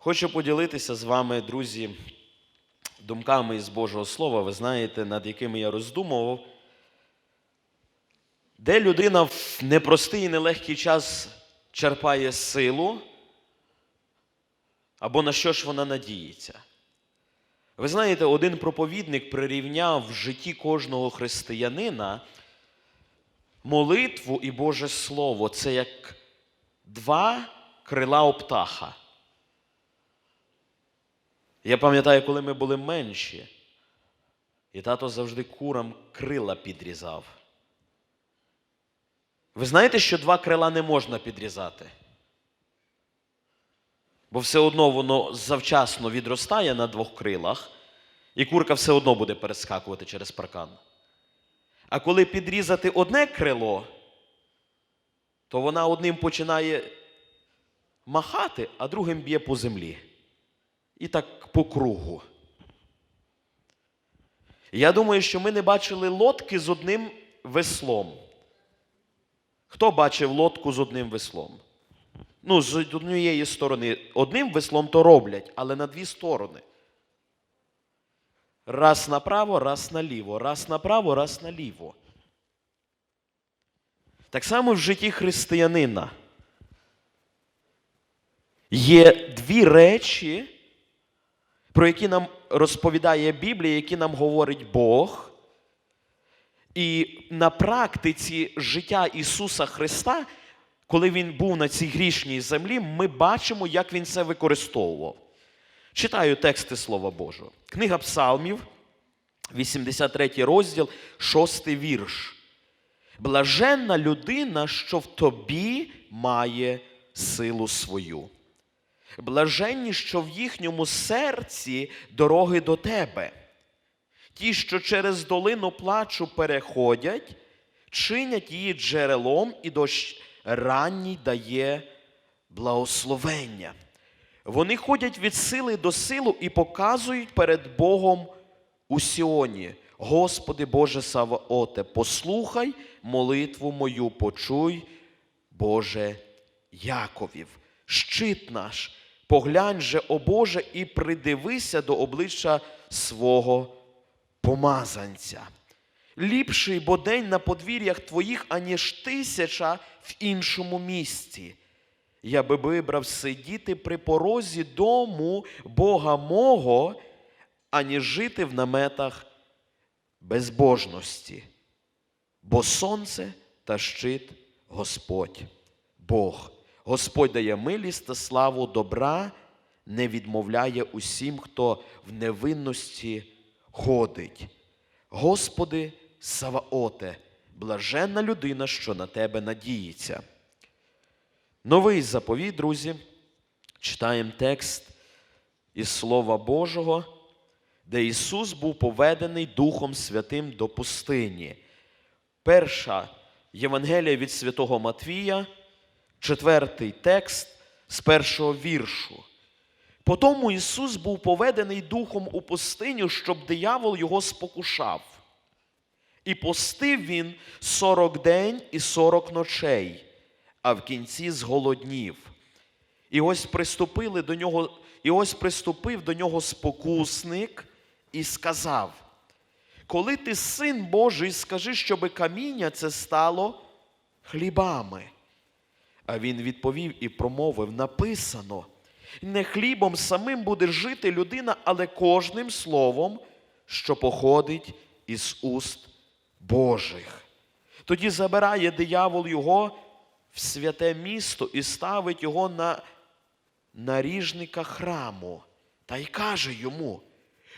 Хочу поділитися з вами, друзі, думками із Божого Слова, ви знаєте, над якими я роздумував, де людина в непростий і нелегкий час черпає силу, або на що ж вона надіється. Ви знаєте, один проповідник прирівняв в житті кожного християнина молитву і Боже Слово. Це як два крила у птаха. Я пам'ятаю, коли ми були менші, і тато завжди курам крила підрізав. Ви знаєте, що два крила не можна підрізати? Бо все одно воно завчасно відростає на двох крилах, і курка все одно буде перескакувати через паркан. А коли підрізати одне крило, то вона одним починає махати, а другим б'є по землі. І так по кругу. Я думаю, що ми не бачили лодки з одним веслом. Хто бачив лодку з одним веслом? Ну, з однієї сторони, одним веслом то роблять, але на дві сторони. Раз направо, раз наліво, раз направо, раз наліво. Так само в житті християнина є дві речі, про які нам розповідає Біблія, які нам говорить Бог. І на практиці життя Ісуса Христа, коли Він був на цій грішній землі, ми бачимо, як Він це використовував. Читаю тексти Слова Божого. Книга Псалмів, 83 розділ, 6 вірш. Блаженна людина, що в тобі має силу свою. Блаженні, що в їхньому серці дороги до тебе. Ті, що через долину плачу переходять, чинять її джерелом і дощ ранній дає благословення. Вони ходять від сили до силу і показують перед Богом у Сіоні. Господи Боже Саваоте, послухай молитву мою, почуй, Боже Яковів, щит наш, поглянь же, о Боже, і придивися до обличчя свого помазанця. Ліпший бо день на подвір'ях твоїх, аніж тисяча в іншому місці. Я би вибрав сидіти при порозі дому Бога мого, аніж жити в наметах безбожності. Бо сонце та щит Господь Бог. Господь дає милість та славу добра, не відмовляє усім, хто в невинності ходить. Господи, Саваоте, блаженна людина, що на тебе надіється. Новий заповіт, друзі, читаємо текст із Слова Божого, де Ісус був поведений Духом Святим до пустині. Перша Євангелія від Святого Матвія, четвертий текст з першого віршу. Потому Ісус був поведений Духом у пустиню, щоб диявол його спокушав. І постив він сорок день і сорок ночей, а в кінці зголоднів. І ось приступили до нього, і ось приступив до нього спокусник і сказав: Коли ти син Божий, скажи, щоби каміння це стало хлібами. А він відповів і промовив: написано: не хлібом самим буде жити людина, але кожним словом, що походить із уст Божих. Тоді забирає диявол його в святе місто і ставить його на наріжника храму та й каже йому: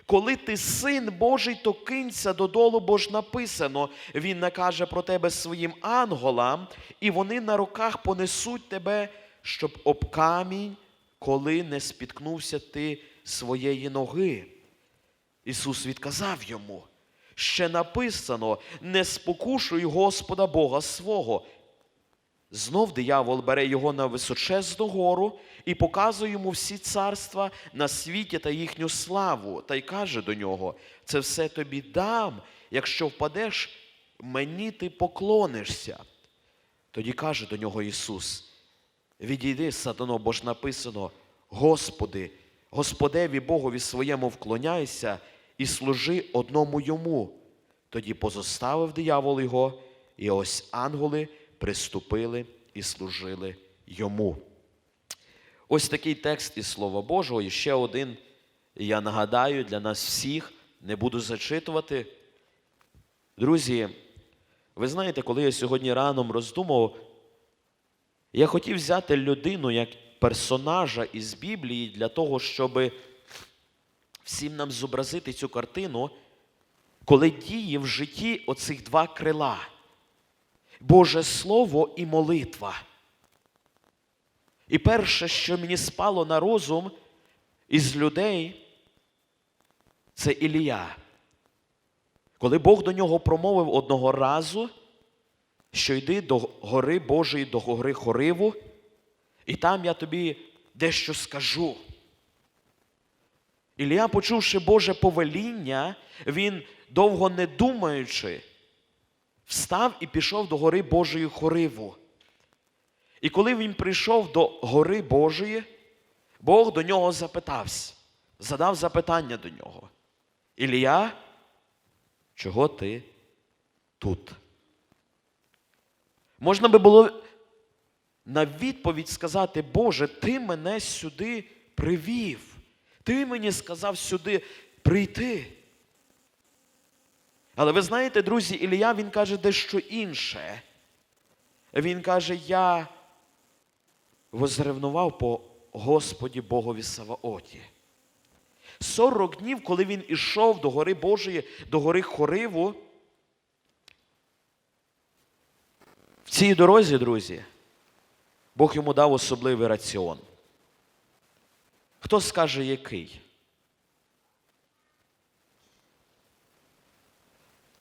коли ти син Божий, то кинься додолу, бо ж написано, він накаже про тебе своїм анголам, і вони на руках понесуть тебе, щоб об камінь, коли не спіткнувся ти своєї ноги. Ісус відказав йому, ще написано: не спокушуй Господа Бога свого. Знов диявол бере його на височезну гору і показує йому всі царства на світі та їхню славу, та й каже до нього: це все тобі дам, якщо впадеш, мені ти поклонишся. Тоді каже до нього Ісус: Відійди, сатано, бо ж написано: Господи, Господеві Богові своєму вклоняйся і служи одному йому. Тоді позоставив диявол його, і ось ангели приступили і служили йому. Ось такий текст із Слова Божого, і ще один, я нагадаю, для нас всіх, не буду зачитувати. Друзі, ви знаєте, коли я сьогодні раном роздумував, я хотів взяти людину як персонажа із Біблії для того, щоб всім нам зобразити цю картину, коли діє в житті оцих два крила Боже Слово і молитва. І перше, що мені спало на розум із людей, це Ілія. Коли Бог до нього промовив одного разу, що йди до гори Божої, до гори Хориву, і там я тобі дещо скажу. Ілія, почувши Боже повеління, він, довго не думаючи, встав і пішов до гори Божої Хориву. І коли він прийшов до гори Божої, Бог до нього запитався, задав запитання до нього. Ілія, чого ти тут? Можна би було на відповідь сказати, Боже, ти мене сюди привів. Ти мені сказав сюди прийти. Але ви знаєте, друзі, Ілія, він каже дещо інше. Він каже, я возревнував по Господі Богові Саваоті. Сорок днів, коли він ішов до гори Божої, до гори Хориву, в цій дорозі, друзі, Бог йому дав особливий раціон. Хто скаже, який?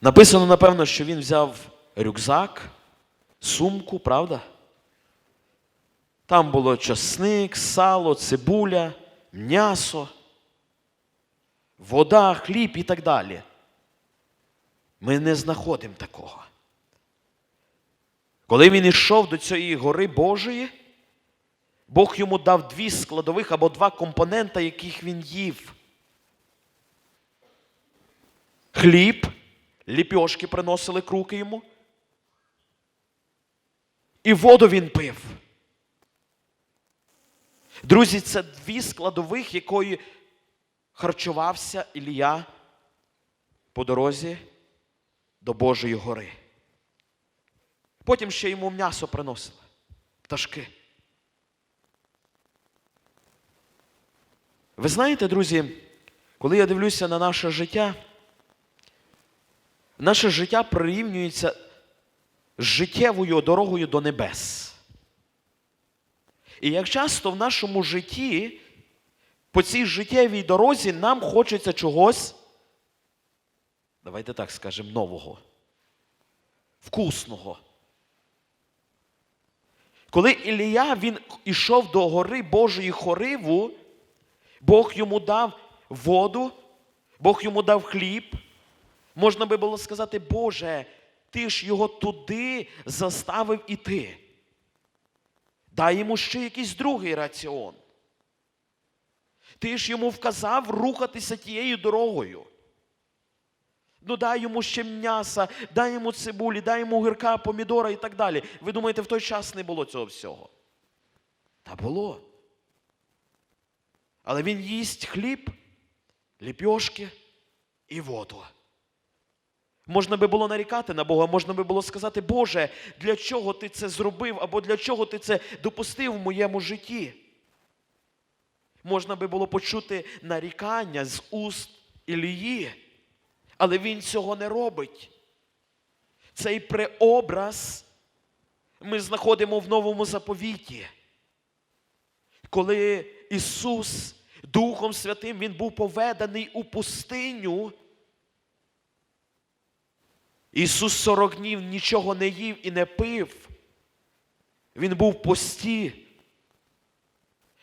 Написано, напевно, що він взяв рюкзак, сумку, правда? Там було часник, сало, цибуля, м'ясо, вода, хліб і так далі. Ми не знаходимо такого. Коли він йшов до цієї гори Божої, Бог йому дав дві складових або два компонента, яких він їв. Хліб, ліпьошки приносили круки йому. І воду він пив. Друзі, це дві складових, якої харчувався Ілія по дорозі до Божої гори. Потім ще йому м'ясо приносили, пташки. Ви знаєте, друзі, коли я дивлюся на наше життя, наше життя прирівнюється життєвою дорогою до небес. І як часто в нашому житті, по цій життєвій дорозі нам хочеться чогось, давайте так скажемо, нового, вкусного. Коли Ілія він ішов до гори Божої Хориву, Бог йому дав воду, Бог йому дав хліб. Можна би було сказати, Боже, ти ж його туди заставив іти. Дай йому ще якийсь другий раціон. Ти ж йому вказав рухатися тією дорогою. Ну, дай йому ще м'яса, дай йому цибулі, дай йому гірка, помідора і так далі. Ви думаєте, в той час не було цього всього? Та було. Але він їсть хліб, ліпьошки і воду. Можна би було нарікати на Бога, можна би було сказати, Боже, для чого ти це зробив, або для чого ти це допустив в моєму житті? Можна би було почути нарікання з уст Ілії, але він цього не робить. Цей преобраз ми знаходимо в новому заповіті. Коли Ісус Духом Святим Він був поведаний у пустиню, Ісус 40 днів нічого не їв і не пив. Він був в пості.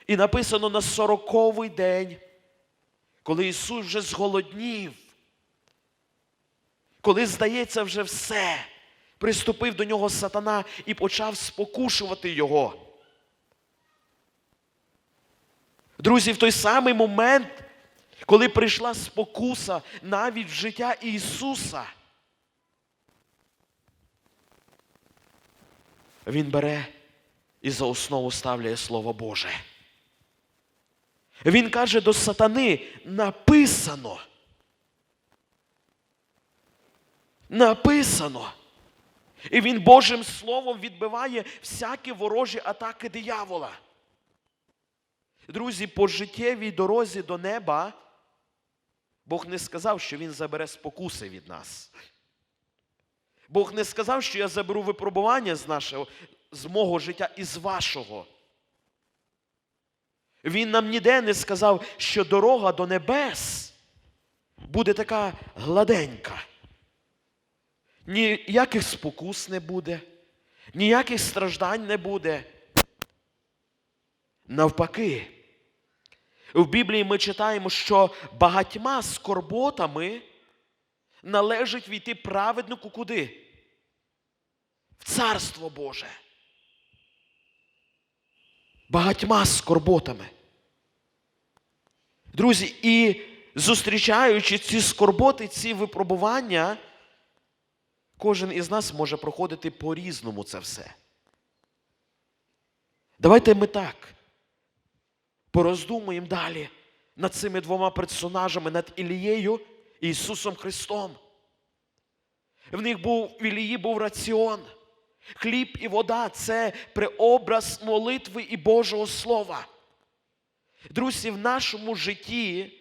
І написано на сороковий день, коли Ісус вже зголоднів, коли, здається, вже все, приступив до нього сатана і почав спокушувати Його. Друзі, в той самий момент, коли прийшла спокуса навіть в життя Ісуса, Він бере і за основу ставляє Слово Боже. Він каже до сатани, написано. Написано. І він Божим Словом відбиває всякі ворожі атаки диявола. Друзі, по життєвій дорозі до неба Бог не сказав, що Він забере спокуси від нас. Бог не сказав, що я заберу випробування з нашого, з мого життя і з вашого. Він нам ніде не сказав, що дорога до небес буде така гладенька. Ніяких спокус не буде, ніяких страждань не буде. Навпаки, в Біблії ми читаємо, що багатьма скорботами належить війти праведнику куди? В Царство Боже. Багатьма скорботами. Друзі, і зустрічаючи ці скорботи, ці випробування, кожен із нас може проходити по-різному це все. Давайте ми так пороздумуємо далі над цими двома персонажами, над Ілією Ісусом Христом. В них був в Ілії був раціон. Хліб і вода це преобраз молитви і Божого Слова. Друзі, в нашому житті,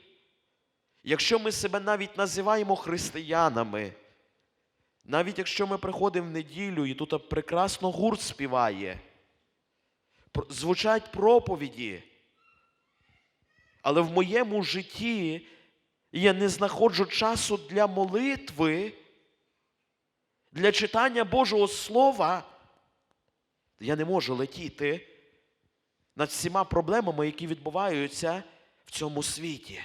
якщо ми себе навіть називаємо християнами, навіть якщо ми приходимо в неділю і тут прекрасно гурт співає, звучать проповіді, але в моєму житті я не знаходжу часу для молитви, для читання Божого Слова, я не можу летіти над всіма проблемами, які відбуваються в цьому світі.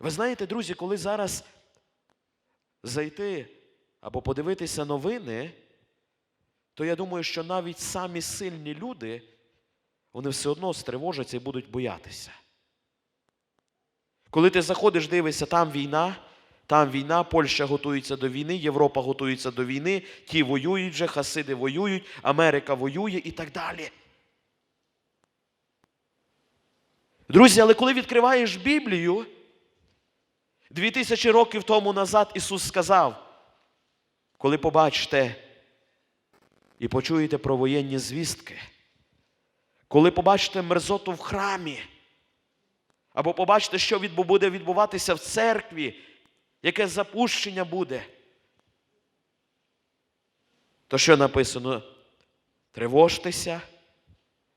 Ви знаєте, друзі, коли зараз зайти або подивитися новини, то я думаю, що навіть самі сильні люди, вони все одно стривожаться і будуть боятися. Коли ти заходиш, дивишся, там війна, там війна, Польща готується до війни, Європа готується до війни, ті воюють вже, Хасиди воюють, Америка воює і так далі. Друзі, але коли відкриваєш Біблію, дві тисячі років тому назад Ісус сказав, коли побачите і почуєте про воєнні звістки, коли побачите мерзоту в храмі, або побачите, що буде відбуватися в церкві, яке запущення буде, то що написано? Тривожтеся,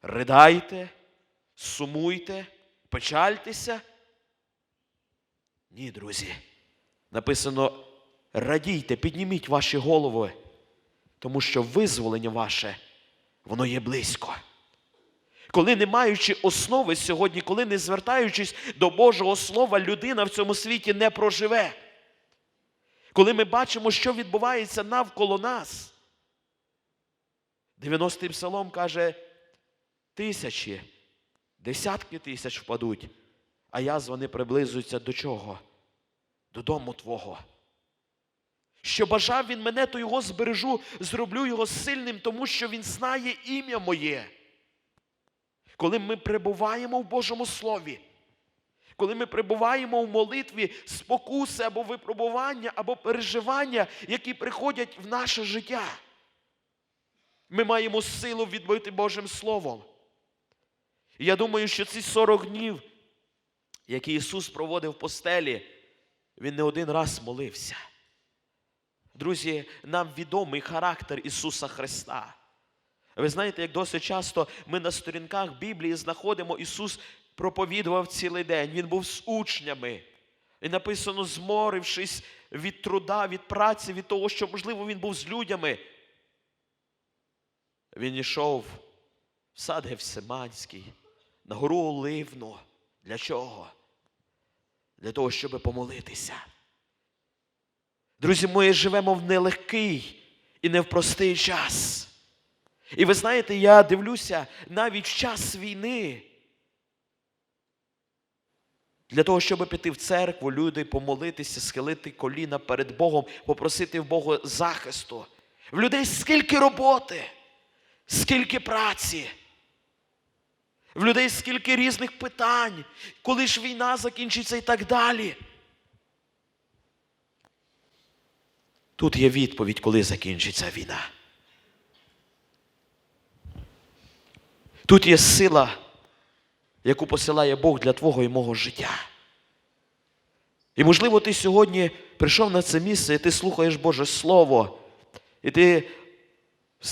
ридайте, сумуйте, печальтеся. Ні, друзі. Написано: радійте, підніміть ваші голови, тому що визволення ваше, воно є близько. Коли не маючи основи сьогодні, коли не звертаючись до Божого Слова, людина в цьому світі не проживе. Коли ми бачимо, що відбувається навколо нас, 90-й псалом каже, тисячі, десятки тисяч впадуть, а язва не приблизуються до чого? Додому Твого. Що бажав він мене, то його збережу, зроблю його сильним, тому що він знає ім'я моє. Коли ми перебуваємо в Божому Слові, коли ми перебуваємо в молитві спокуси або випробування, або переживання, які приходять в наше життя, ми маємо силу відбити Божим Словом. І я думаю, що ці 40 днів, які Ісус проводив в постелі, Він не один раз молився. Друзі, нам відомий характер Ісуса Христа. Ви знаєте, як досить часто ми на сторінках Біблії знаходимо, Ісус проповідував цілий день. Він був з учнями. І написано, зморившись від труда, від праці, від того, що, можливо, він був з людьми. Він йшов в сад Гевсиманський, на гору Оливну. Для чого? Для того, щоб помолитися. Друзі, ми живемо в нелегкий і не в простий час. І ви знаєте, я дивлюся, навіть в час війни Для того, щоб піти в церкву, люди помолитися, схилити коліна перед Богом, попросити в Бога захисту. В людей скільки роботи, скільки праці. В людей скільки різних питань, коли ж війна закінчиться і так далі. Тут є відповідь, коли закінчиться війна. Тут є сила, яку посилає Бог для твого і мого життя. І, можливо, ти сьогодні прийшов на це місце, і ти слухаєш Боже Слово, і ти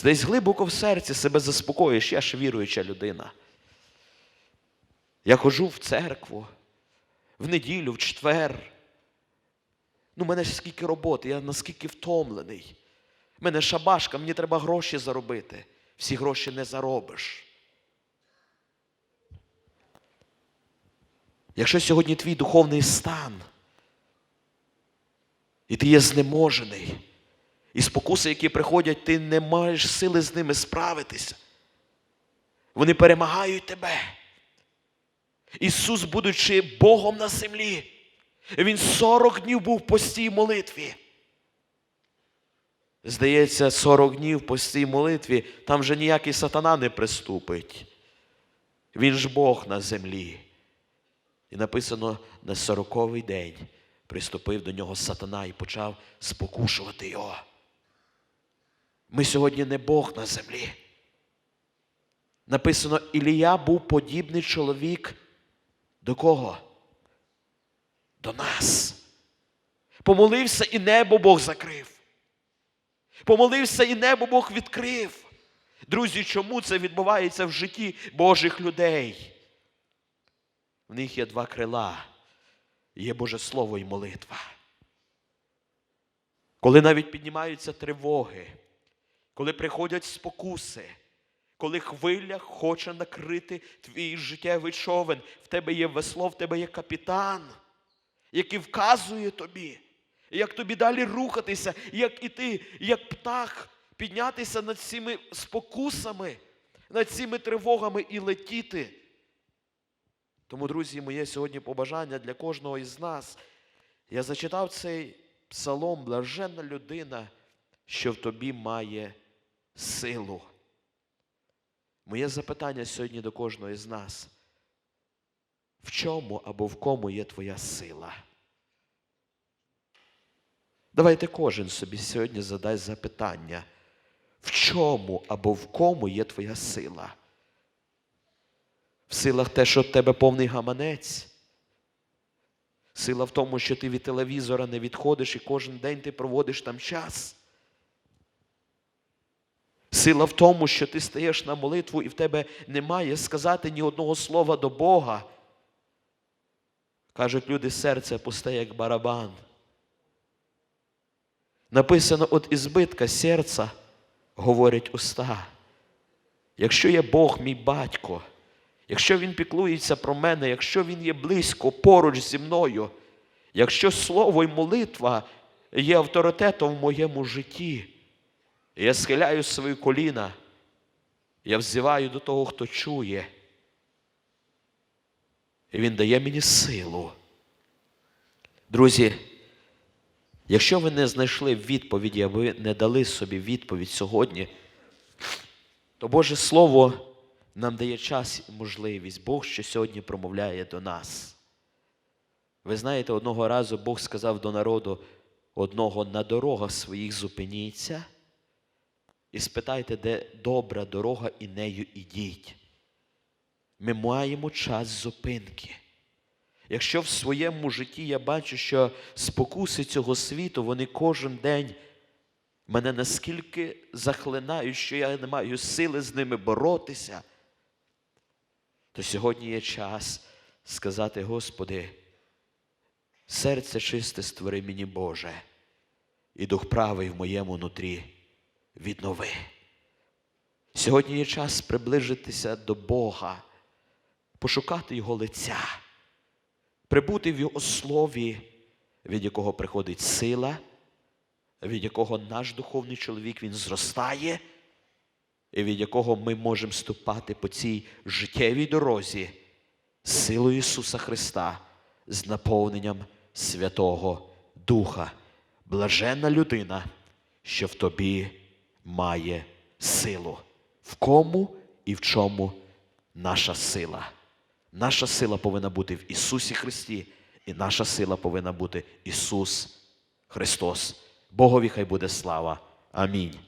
десь глибоко в серці себе заспокоїш, я ж віруюча людина. Я ходжу в церкву, в неділю, в четвер. Ну, мене ж скільки роботи, я наскільки втомлений. В мене шабашка, мені треба гроші заробити. Всі гроші не заробиш. Якщо сьогодні твій духовний стан, і ти є знеможений, і спокуси, які приходять, ти не маєш сили з ними справитися. Вони перемагають тебе. Ісус, будучи Богом на землі, Він 40 днів був в постій молитві. Здається, 40 днів постій молитві, там вже ніякий сатана не приступить. Він ж Бог на землі. І написано на сороковий день приступив до нього сатана і почав спокушувати його. Ми сьогодні не Бог на землі. Написано, Ілія був подібний чоловік до кого? До нас. Помолився і небо Бог закрив. Помолився і небо Бог відкрив. Друзі, чому це відбувається в житті Божих людей? В них є два крила. Є Боже Слово і молитва. Коли навіть піднімаються тривоги, коли приходять спокуси, коли хвиля хоче накрити твій життєвий човен, в тебе є весло, в тебе є капітан, який вказує тобі, як тобі далі рухатися, як іти, як птах, піднятися над цими спокусами, над цими тривогами і летіти. Тому, друзі, моє сьогодні побажання для кожного із нас. Я зачитав цей псалом, блаженна людина, що в тобі має силу. Моє запитання сьогодні до кожного із нас. В чому або в кому є твоя сила? Давайте кожен собі сьогодні задасть запитання. В чому або в кому є твоя сила? В силах те, що в тебе повний гаманець. Сила в тому, що ти від телевізора не відходиш і кожен день ти проводиш там час. Сила в тому, що ти стаєш на молитву і в тебе немає сказати ні одного слова до Бога. Кажуть люди, серце пусте, як барабан. Написано от ізбитка серця, говорять уста. Якщо є Бог, мій батько, якщо Він піклується про мене, якщо Він є близько поруч зі мною, якщо слово і молитва є авторитетом в моєму житті, я схиляю свої коліна, я взиваю до того, хто чує. І Він дає мені силу. Друзі, якщо ви не знайшли відповіді, а ви не дали собі відповідь сьогодні, то Боже Слово нам дає час і можливість. Бог що сьогодні промовляє до нас. Ви знаєте, одного разу Бог сказав до народу одного на дорогах своїх зупиніться і спитайте, де добра дорога, і нею ідіть. Ми маємо час зупинки. Якщо в своєму житті я бачу, що спокуси цього світу, вони кожен день мене наскільки захлинають, що я не маю сили з ними боротися, то сьогодні є час сказати, Господи, серце чисте створи мені Боже, і дух правий в моєму нутрі віднови. Сьогодні є час приближитися до Бога, пошукати Його лиця, прибути в Його слові, від якого приходить сила, від якого наш духовний чоловік він зростає, і від якого ми можемо ступати по цій життєвій дорозі з силою Ісуса Христа, з наповненням Святого Духа. Блаженна людина, що в тобі має силу. В кому і в чому наша сила? Наша сила повинна бути в Ісусі Христі, і наша сила повинна бути Ісус Христос. Богові хай буде слава. Амінь.